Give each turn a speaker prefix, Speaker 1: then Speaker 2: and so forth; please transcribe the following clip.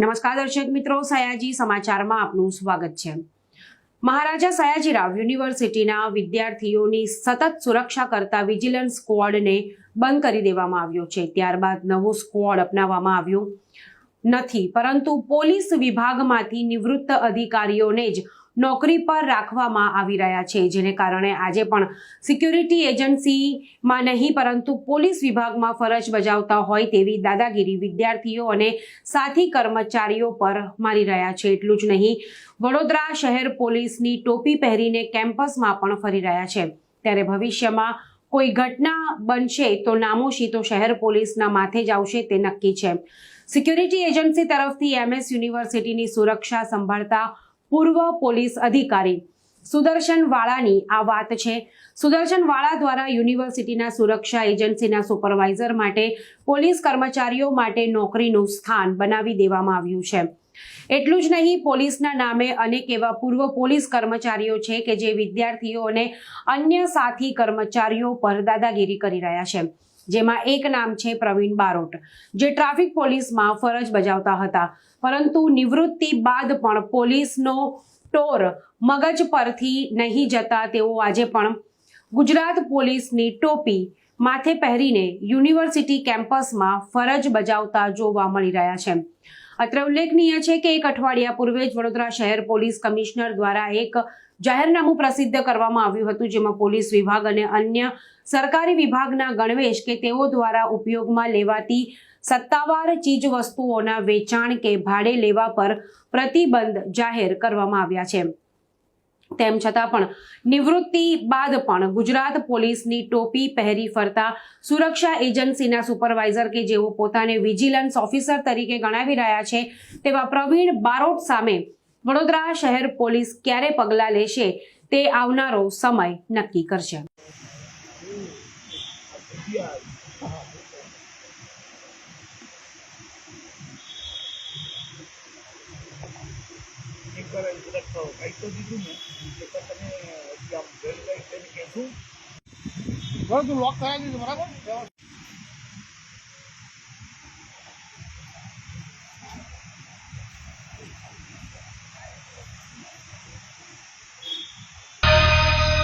Speaker 1: નમસ્કાર દર્શક મિત્રો, સયાજી સમાચારમાં આપનું સ્વાગત છે. મહારાજા સયાજીરાવ યુનિવર્સિટીના વિદ્યાર્થીઓની સતત સુરક્ષા કરતા વિજિલન્સ સ્કવોડને બંધ કરી દેવામાં આવ્યો છે. ત્યારબાદ નવો સ્કવોડ અપનાવવામાં આવ્યો નથી. પરંતુ પોલીસ વિભાગમાંથી નિવૃત્ત અધિકારીઓને જ નોકરી પર રાખવામાં આવી રહ્યા છે. જેને કારણે આજે પણ સિક્યુરિટી એજન્સીમાં નહીં, પરંતુ પોલીસ વિભાગમાં ફરજ બજાવતા હોય તેવી દાદાગીરી વિદ્યાર્થીઓ અને સાથી કર્મચારીઓ પર મારી રહ્યા છે. એટલું જ નહીં, વડોદરા શહેર પોલીસની ટોપી પહેરીને કેમ્પસમાં પણ ફરી રહ્યા છે. ત્યારે ભવિષ્યમાં કોઈ ઘટના બનશે તો નામોશી તો શહેર પોલીસના માથે જ આવશે તે નક્કી છે. સિક્યુરિટી એજન્સી તરફથી એમએસ યુનિવર્સિટીની સુરક્ષા સંભાળતા પૂર્વ પોલીસ અધિકારી. સુદર્શન વાળાની આ વાત છે. સુદર્શન વાળા દ્વારા યુનિવર્સિટીના સુરક્ષા એજન્સીના સુપરવાઇઝર માટે પોલીસ કર્મચારીઓ માટે નોકરીનું સ્થાન બનાવી દેવામાં આવ્યું છે. એટલું જ નહીં, પોલીસના નામે અનેક એવા પૂર્વ પોલીસ કર્મચારીઓ છે કે જે વિદ્યાર્થીઓ અને અન્ય સાથી કર્મચારીઓ પર દાદાગીરી કરી રહ્યા છે. જેમાં એક નામ છે પ્રવીણ બારોટ, જે ટ્રાફિક પોલીસમાં ફરજ બજાવતા હતા. પરંતુ નિવૃત્તિ બાદ પણ પોલીસનો ટોર મગજ પરથી નહીં જતા તેઓ આજે પણ ગુજરાત પોલીસની ટોપી માથે પહેરીને યુનિવર્સિટી કેમ્પસમાં ફરજ બજાવતા જોવા મળી રહ્યા છે. અત્રે ઉલ્લેખનીય છે કે એક અઠવાડિયા પૂર્વે જ વડોદરા શહેર પોલીસ કમિશનર દ્વારા એક જાહેરનામું પ્રસિદ્ધ કરવામાં આવ્યું હતું, જેમાં પોલીસ વિભાગ અને અન્ય સરકારી વિભાગના ગણવેશ કે તેઓ દ્વારા ઉપયોગમાં લેવાતી સત્તાવાર ચીજ વસ્તુઓના વેચાણ કે ભાડે લેવા પર પ્રતિબંધ જાહેર કરવામાં આવ્યા છે. તેમ છતાં પણ નિવૃત્તિ બાદ પણ ગુજરાત પોલીસની ટોપી પહેરી ફરતા સુરક્ષા એજન્સીના સુપરવાઇઝર કે જેઓ પોતાને વિજિલન્સ ઓફિસર તરીકે ગણાવી રહ્યા છે, તેવા પ્રવીણ બારોટ સામે વડોદરા શહેર પોલીસ ક્યારે પગલાં લેશે તે આવનારો સમય નક્કી કરશે.
Speaker 2: એકવાર કદાચ કાંઈક તો દીધું ને એકવાર તમે આમ જોઈ જાય તેને કહેશું
Speaker 3: તું લોક કરાવી દીધું બરાબર?